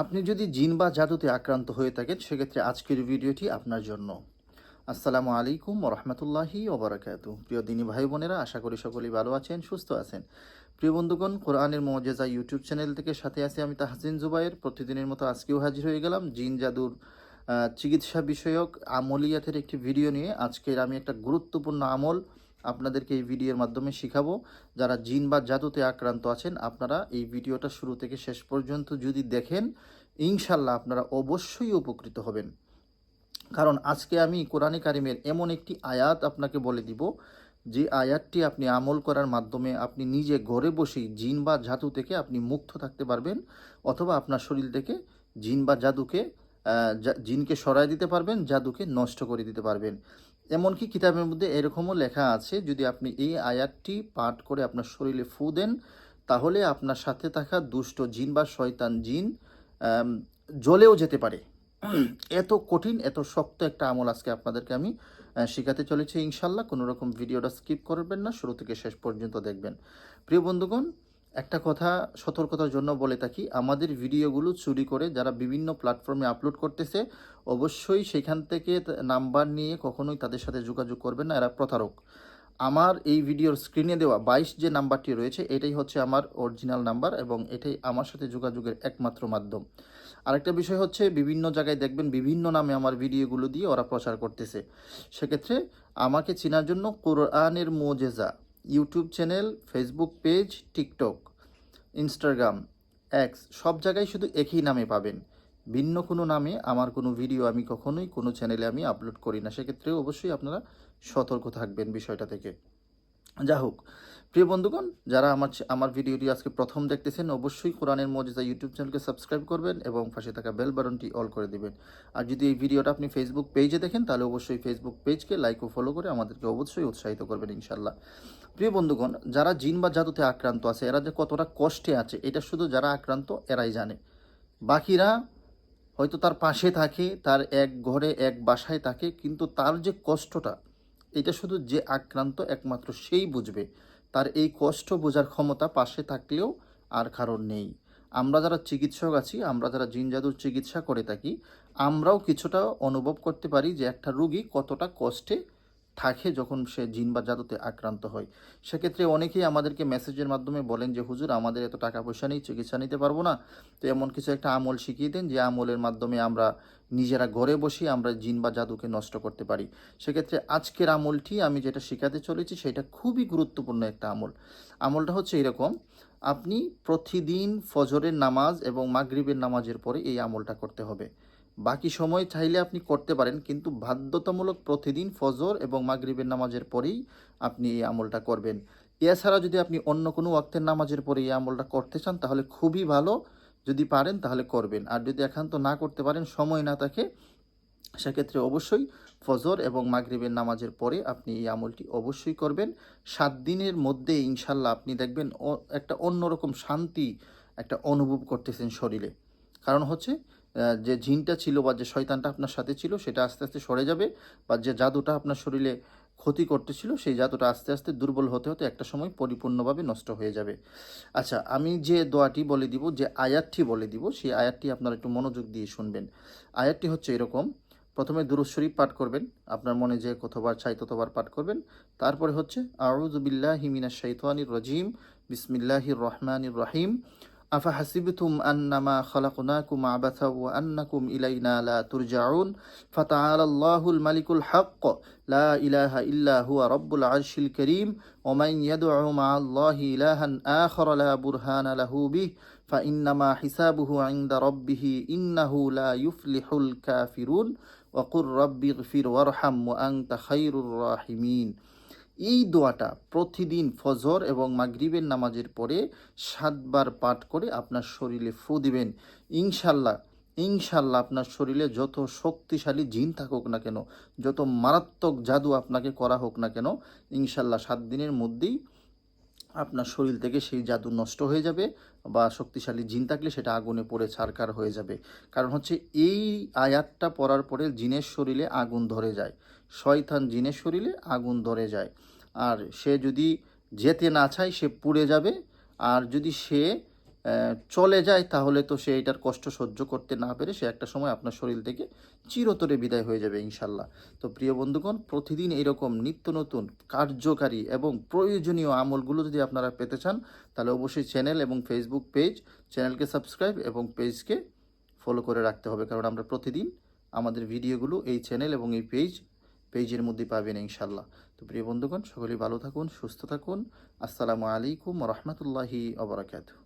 আপনি যদি জিন বা জাদুতে আক্রান্ত হয়ে থাকেন, সেক্ষেত্রে আজকের ভিডিওটি আপনার জন্য। আসসালামু আলাইকুম রহমতুল্লাহি ওবরাকাত প্রিয় দিনী ভাই বোনেরা, আশা করি সকলেই ভালো আছেন, সুস্থ আছেন। প্রিয় বন্ধুগণ, কোরআনের মজেজা ইউটিউব চ্যানেল থেকে সাথে আছি আমি তাহসিন জুবাইয়ের প্রতিদিনের মতো আজকেও হাজির হয়ে গেলাম জিন জাদুর চিকিৎসা বিষয়ক আমলিয়াতের একটি ভিডিও নিয়ে। আজকের আমি একটা গুরুত্বপূর্ণ আমল আপনাদেরকে এই ভিডিওর মাধ্যমে শিখাবো। যারা জিন বা জাদুতে আক্রান্ত আছেন, আপনারা এই ভিডিওটা শুরু থেকে শেষ পর্যন্ত যদি দেখেন ইনশাল্লাহ আপনারা অবশ্যই উপকৃত হবেন। কারণ আজকে আমি কোরআনে কারিমের এমন একটি আয়াত আপনাকে বলে দিব, যে আয়াতটি আপনি আমল করার মাধ্যমে আপনি নিজে ঘরে বসেই জিন বা জাদু থেকে আপনি মুক্ত থাকতে পারবেন, অথবা আপনার শরীর থেকে জিন বা জাদুকে জিনকে সরায় দিতে পারবেন, জাদুকে নষ্ট করে দিতে পারবেন। এমনকি কিতাবের মধ্যে এরকমও লেখা আছে, যদি আপনি এই আয়াতটি পাঠ করে আপনার শরীরে ফু দেন, তাহলে আপনার সাথে থাকা দুষ্ট জিন বা শয়তান জিন জ্বলেও যেতে পারে। এত কঠিন, এত শক্ত একটা আমল আজকে আপনাদেরকে আমি শেখাতে চলেছি। ইনশাল্লাহ কোনো রকম ভিডিওটা স্কিপ করবেন না। শুরু থেকে শেষ পর্যন্ত দেখবেন। প্রিয় বন্ধুগণ একটা কথা সতর্কতার জন্য বলে থাকি, আমাদের ভিডিওগুলো চুরি করে যারা বিভিন্ন প্ল্যাটফর্মে আপলোড করতেছে, অবশ্যই সেখান থেকে নাম্বার নিয়ে কখনোই তাদের সাথে যোগাযোগ করবেন না, এরা প্রতারক। আমার এই ভিডিওর স্ক্রিনে দেওয়া বাইশ যে নাম্বারটি রয়েছে, এটাই হচ্ছে আমার অরিজিনাল নাম্বার এবং এটাই আমার সাথে যোগাযোগের একমাত্র মাধ্যম। আরেকটা বিষয় হচ্ছে, বিভিন্ন জায়গায় দেখবেন বিভিন্ন নামে আমার ভিডিওগুলো দিয়ে ওরা প্রচার করতেছে। সেক্ষেত্রে আমাকে চেনার জন্য কোরআনের মোজেজা YouTube channel, Facebook page, TikTok, Instagram X সব জায়গায় শুধু একই নামে পাবেন। ভিন্ন কোনো নামে আমার কোনো ভিডিও আমি কখনোই কোনো চ্যানেলে আমি আপলোড করি না। সেক্ষেত্রে অবশ্যই আপনারা সতর্ক থাকবেন বিষয়টা থেকে। যা হোক, প্রিয় বন্ধুগণ, যারা আমার আমার ভিডিওটি আজকে প্রথম দেখতেছেন, অবশ্যই কোরআনের মজিজা ইউটিউব চ্যানেলকে সাবস্ক্রাইব করবেন এবং পাশে থাকা বেল বাটনটি অল করে দিবেন। আর যদি এই ভিডিওটা আপনি ফেসবুক পেজে দেখেন, তাহলে অবশ্যই ফেসবুক পেজকে লাইক ও ফলো করে আমাদেরকে অবশ্যই উৎসাহিত করবেন ইনশাল্লাহ প্রিয় বন্ধুগণ, যারা জিন বা জাদুতে আক্রান্ত আছে, এরা যে কতটা কষ্টে আছে, এটা শুধু যারা আক্রান্ত, এরাই জানে। বাকিরা হয়তো তার পাশে থাকে, তার এক ঘরে, এক বাসায় থাকে, কিন্তু তার যে কষ্টটা, এটা শুধু যে আক্রান্ত একমাত্র সেই বুঝবে। তার এই কষ্ট বোঝার ক্ষমতা পাশে থাকলেও আর কারণ নেই। আমরা যারা চিকিৎসক আছি, আমরা যারা জিন জাদুর চিকিৎসা করে থাকি, আমরাও কিছুটা অনুভব করতে পারি যে একটা রুগী কতটা কষ্টে থাকে যখন সে জিন বা জাদুতে আক্রান্ত হয়। সেক্ষেত্রে অনেকেই আমাদেরকে মেসেজের মাধ্যমে বলেন যে, হুজুর, আমাদের এত টাকা পয়সা নেই, চিকিৎসা নিতে পারব না। তো এমন কিছু একটা আমল শিখিয়ে দেন, যে আমলের মাধ্যমে আমরা নিজেরা ঘরে বসে আমরা জিন বা জাদুকে নষ্ট করতে পারি। সেক্ষেত্রে আজকের আমলটি আমি যেটা শেখাতে চলেছি, সেটা খুবই গুরুত্বপূর্ণ একটা আমল। আমলটা হচ্ছে এরকম, আপনি প্রতিদিন ফজরের নামাজ এবং মাগরিবের নামাজের পরে এই আমলটা করতে হবে। বাকি সময় চাইলে আপনি করতে পারেন, কিন্তু বাধ্যতামূলক প্রতিদিন ফজর এবং মাগরিবের নামাজের পরেই আপনি এই আমলটা করবেন। এছাড়া যদি আপনি অন্য কোনো ওয়াক্তের নামাজের পরে এই আমলটা করতে চান, তাহলে খুবই ভালো। যদি পারেন, তাহলে করবেন। আর যদি একান্ত না করতে পারেন, সময় না থাকে, সেক্ষেত্রে অবশ্যই ফজর এবং মাগরিবের নামাজের পরে আপনি এই আমলটি অবশ্যই করবেন। সাত দিনের মধ্যে ইনশাল্লাহ আপনি দেখবেন একটা অন্যরকম শান্তি, একটা অনুভব করতেছেন শরীরে। কারণ হচ্ছে যে জিনটা ছিল বা যে শয়তানটা আপনার সাথে ছিল, সেটা আস্তে আস্তে সরে যাবে বা যে জাদুটা আপনার শরীরে ক্ষতি করতেছিল, সেই জাদুটা আস্তে আস্তে দুর্বল হতে হতে একটা সময় পরিপূর্ণভাবে নষ্ট হয়ে যাবে। আচ্ছা আমি যে দোয়াটি বলে দিব, যে আয়াতটি বলে দিব, সেই আয়াতটি আপনারা একটু মনোযোগ দিয়ে শুনবেন। আয়াতটি হচ্ছে এরকম, প্রথমে দুরুদ শরীফ পাঠ করবেন, আপনার মনে যে কতবার চাই ততবার পাঠ করবেন। তারপরে হচ্ছে আউযুবিল্লাহি মিনাশ শাইতানির রাজিম, বিসমিল্লাহির রহমানির রহিম। আফা হাসিবতুম আন্নামা খালাকনাকুম আবাথা ওয়া আন্নাকুম ইলাইনা লা তুরজাউন ফাতাআলা আল্লাহুল মালিকুল হক লা ইলাহা ইল্লা হুয়া রাব্বুল আরশিল কারীম ওয়া মান ইয়াদউ মা আল্লাহি ইলাহান আখার লা বুরহানা লাহু বিহি فإنما حسابه عند ربه إنه لا يفلح الكافرون وقل رب اغفر وارحم وأنت خير الراحمين এই দোয়াটা প্রতিদিন ফজর এবং মাগরিবের নামাজের পরে সাতবার পাঠ করে আপনার শরীরে ফু দিবেন। ইনশাল্লাহ ইনশাল্লাহ আপনার শরীরে যত শক্তিশালী জিন থাকুক না কেন, যত মারাত্মক জাদু আপনাকে করা হোক না কেন, ইনশাল্লাহ সাত দিনের মধ্যেই আপনার শরীর থেকে সেই জাদু নষ্ট হয়ে যাবে বা শক্তিশালী জিন থাকলে সেটা আগুনে পড়ে ছারকার হয়ে যাবে। কারণ হচ্ছে এই আয়াতটা পড়ার পরে জিনের শরীরে আগুন ধরে যায়। শয়তান জিনের শরীরে আগুন ধরে যায়। আর সে যদি যেতে না চায়, সে পুড়ে যাবে। আর যদি সে চলে যায়, তাহলে তো সে এটার কষ্ট সহ্য করতে না পেরে সে একটা সময় আপনার শরীর থেকে চিরতরে বিদায় হয়ে যাবে ইনশাল্লাহ। তো প্রিয় বন্ধুগণ, প্রতিদিন এরকম নিত্য নতুন, কার্যকারী এবং প্রয়োজনীয় আমলগুলো যদি আপনারা পেতে চান, তাহলে অবশ্যই চ্যানেল এবং ফেসবুক পেজ চ্যানেলকে সাবস্ক্রাইব এবং পেজকে ফলো করে রাখতে হবে। কারণ আমরা প্রতিদিন আমাদের ভিডিওগুলো এই চ্যানেল এবং এই পেজ পেজের মধ্যে পাবেন ইনশাল্লাহ তো প্রিয় বন্ধুগণ, সকলেই ভালো থাকুন, সুস্থ থাকুন। আসসালামু আলাইকুম রহমতুল্লাহি আবরাকাতু